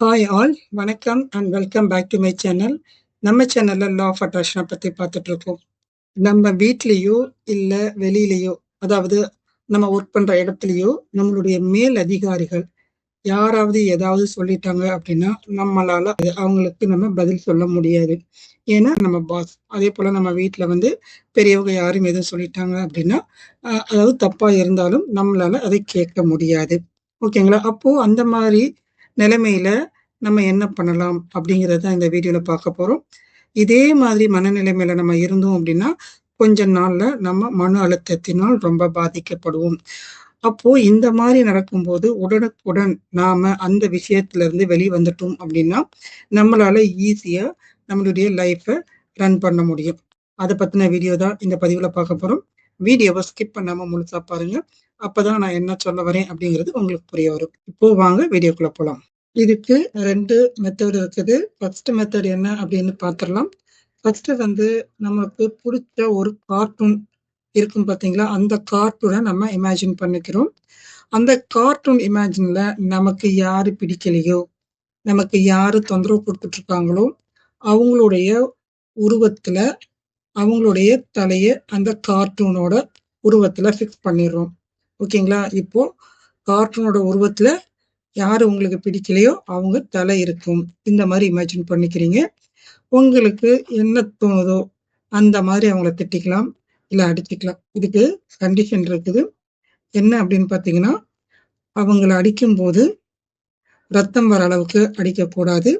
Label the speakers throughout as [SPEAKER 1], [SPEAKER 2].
[SPEAKER 1] Hi all வணக்கம் and welcome back to my channel நம்ம சேனல்ல லா ஆஃப் அட்ராக்ஷனை பத்தி பார்த்துட்டு இருக்கோம் நம்ம வீட்லேயோ இல்லை வெளியிலேயோ அதாவது நம்ம ஒர்க் பண்ற இடத்துலையோ நம்மளுடைய மேல் அதிகாரிகள் யாராவது ஏதாவது சொல்லிட்டாங்க அப்படின்னா நம்மளால அவங்களுக்கு நம்ம பதில் சொல்ல முடியாது. ஏன்னா நம்ம பாஸ் அதே போல நம்ம வீட்டில் வந்து பெரியவங்க யாரும் எதுவும் சொல்லிட்டாங்க அப்படின்னா அதாவது தப்பா இருந்தாலும் நம்மளால அதை கேட்க முடியாது. ஓகேங்களா அப்போ அந்த மாதிரி நிலைமையில நம்ம என்ன பண்ணலாம் அப்படிங்கிறத இந்த வீடியோல பார்க்க போறோம். இதே மாதிரி மனநிலைமையில நம்ம இருந்தோம் அப்படின்னா கொஞ்ச நாள்ல நம்ம மன அழுத்தத்தினால் ரொம்ப பாதிக்கப்படுவோம். அப்போ இந்த மாதிரி நடக்கும்போது உடனுக்குடன் நாம அந்த விஷயத்துல இருந்து வெளி வந்துட்டோம் அப்படின்னா நம்மளால ஈஸியா நம்மளுடைய லைஃப்பை ரன் பண்ண முடியும். அதை பத்தின வீடியோ தான் இந்த பதிவுல பார்க்க போறோம். வீடியோவை ஸ்கிப் பண்ணாம முழுசா பாருங்க. அப்பதான் நான் என்ன சொல்ல வரேன் அப்படிங்கிறது உங்களுக்கு புரிய வரும். இப்போ வாங்க வீடியோக்குள்ள போலாம். இதுக்கு ரெண்டு மெத்தட் இருக்குது. ஃபர்ஸ்ட் மெத்தட் என்ன அப்படின்னு பார்த்துடலாம். ஃபர்ஸ்ட் வந்து நமக்கு பிடிச்ச ஒரு கார்ட்டூன் இருக்கும் பார்த்தீங்களா? அந்த கார்ட்டூனை நம்ம இமேஜின் பண்ணிக்கிறோம். அந்த கார்ட்டூன் இமேஜின்ல நமக்கு யாரு பிடிக்கலையோ நமக்கு யாரு தொந்தரவு கொடுத்துட்டு இருக்காங்களோ அவங்களுடைய உருவத்துல அவங்களுடைய தலையை அந்த கார்ட்டூனோட உருவத்துல ஃபிக்ஸ் பண்ணிடுறோம். ஓகேங்களா? இப்போ கார்ட்டூனோட உருவத்துல யார் உங்களுக்கு பிடிக்கலையோ அவங்க தலை இருக்கும். இந்த மாதிரி இமேஜின் பண்ணிக்கிறீங்க. உங்களுக்கு என்ன தோணுதோ அந்த மாதிரி அவங்கள திட்டிக்கலாம். இல்லை அடிச்சுக்கலாம். இதுக்கு கண்டிஷன் இருக்குது. என்ன அப்படின்னு பார்த்தீங்கன்னா அவங்கள அடிக்கும்போது ரத்தம் வர அளவுக்கு அடிக்கக்கூடாது.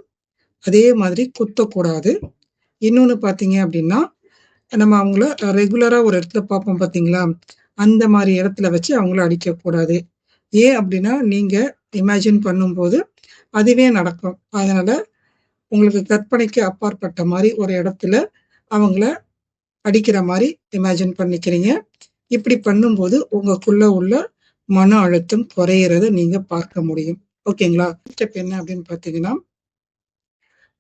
[SPEAKER 1] அதே மாதிரி குத்தக்கூடாது. இன்னொன்று பார்த்தீங்க அப்படின்னா நம்ம அவங்கள ரெகுலராக ஒரு இடத்துல பார்ப்போம் பார்த்தீங்களா அந்த மாதிரி இடத்துல வச்சு அவங்கள அடிக்கக்கூடாது ஏன் அப்படின்னா நீங்கள் இமேஜின் பண்ணும்போது அதுவே நடக்கும். அதனால் உங்களுக்கு கற்பனைக்கு அப்பாற்பட்ட மாதிரி ஒரு இடத்துல அவங்கள அடிக்கிற மாதிரி இமேஜின் பண்ணிக்கிறீங்க. இப்படி பண்ணும்போது உங்களுக்குள்ள உள்ள மன அழுத்தம் குறையிறத நீங்க பார்க்க முடியும். ஓகேங்களா? ஸ்டெப் என்ன அப்படின்னு பார்த்தீங்கன்னா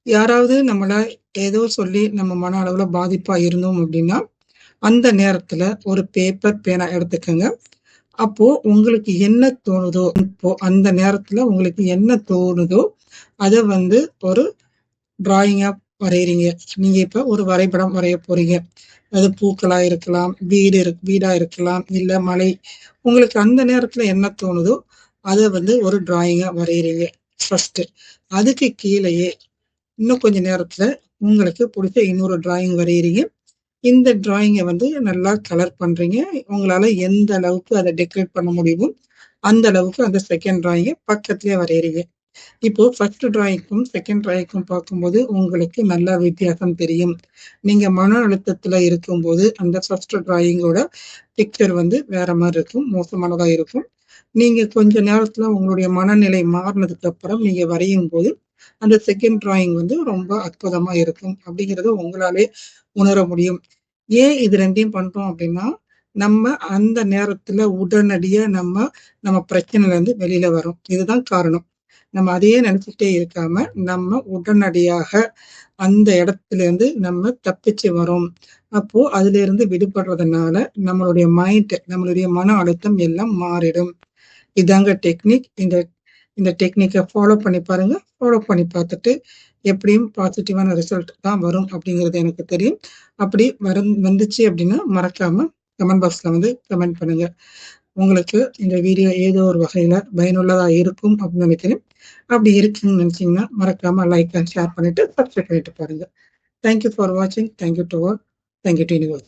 [SPEAKER 1] யாராவது நம்மளை ஏதோ சொல்லி நம்ம மன அளவில் பாதிப்பாக இருந்தோம் அப்படின்னா அந்த நேரத்துல ஒரு பேப்பர் பேனா எடுத்துக்கோங்க. அப்போ உங்களுக்கு என்ன தோணுதோ இப்போ அந்த நேரத்துல உங்களுக்கு என்ன தோணுதோ அதை வந்து ஒரு டிராயிங்கா வரைகிறீங்க நீங்க இப்ப ஒரு வரைபடம் வரைய போறீங்க. அது பூக்களா இருக்கலாம் வீடு இரு வீடா இருக்கலாம் இல்ல மலை. உங்களுக்கு அந்த நேரத்துல என்ன தோணுதோ அதை வந்து ஒரு டிராயிங்கா வரைகிறீங்க ஃபர்ஸ்ட் அதுக்கு கீழேயே இன்னும் கொஞ்ச நேரத்துல உங்களுக்கு பிடிச்ச இன்னொரு டிராயிங் வரைகிறீங்க இந்த டிராயிங்கை வந்து நல்லா கலர் பண்ணுறீங்க உங்களால் எந்த அளவுக்கு அதை டெக்கரேட் பண்ண முடியுமோ அந்த அளவுக்கு அந்த செகண்ட் டிராயிங்கை பக்கத்துலேயே வரைகிறீங்க இப்போ ஃபர்ஸ்ட் டிராயிங்க்கும் செகண்ட் டிராயிங்க்கும் பார்க்கும்போது உங்களுக்கு நல்ல வித்தியாசம் தெரியும். நீங்க மன அழுத்தத்துல இருக்கும்போது அந்த ஃபர்ஸ்ட் டிராயிங்கோட பிக்சர் வந்து வேற மாதிரி இருக்கும் மோசமானதா இருக்கும். நீங்க கொஞ்ச நேரத்துல உங்களுடைய மனநிலை மாறினதுக்கு அப்புறம் நீங்க வரையும் போது அந்த செகண்ட் டிராயிங் வந்து ரொம்ப அற்புதமா இருக்கும். அப்படிங்கறத உங்களாலே உணர முடியும். ஏன் இது ரெண்டையும் பண்றோம் அப்படின்னா நம்ம அந்த நேரத்துல உடனடியா நம்ம நம்ம பிரச்சனையில இருந்து வெளியில வரோம் இதுதான் காரணம். நம்ம அதையே நினைச்சுட்டே இருக்காம நம்ம உடனடியாக அந்த இடத்துல இருந்து நம்ம தப்பிச்சு வரோம் அப்போ அதுல இருந்து விடுபடுறதுனால நம்மளுடைய மைண்ட் நம்மளுடைய மன அழுத்தம் எல்லாம் மாறிடும். இதாங்க டெக்னிக் இந்த இந்த டெக்னிக்கை ஃபாலோ பண்ணி பாருங்கள் ஃபாலோ பண்ணி பார்த்துட்டு எப்படியும் பாசிட்டிவான ரிசல்ட் தான் வரும் அப்படிங்கிறது எனக்கு தெரியும். அப்படி வர வந்துச்சு அப்படின்னா மறக்காமல் கமெண்ட் பாக்ஸில் வந்து கமெண்ட் பண்ணுங்கள் உங்களுக்கு இந்த வீடியோ ஏதோ ஒரு வகையில் பயனுள்ளதாக இருக்கும் அப்படின்னு நினைக்கிறேன். அப்படி இருக்குன்னு நினச்சிங்கன்னா மறக்காமல் லைக் அண்ட் ஷேர் பண்ணிவிட்டு சப்ஸ்கிரைப் பண்ணிட்டு பாருங்கள் தேங்க்யூ ஃபார் வாட்சிங் thank you to all thank you to universe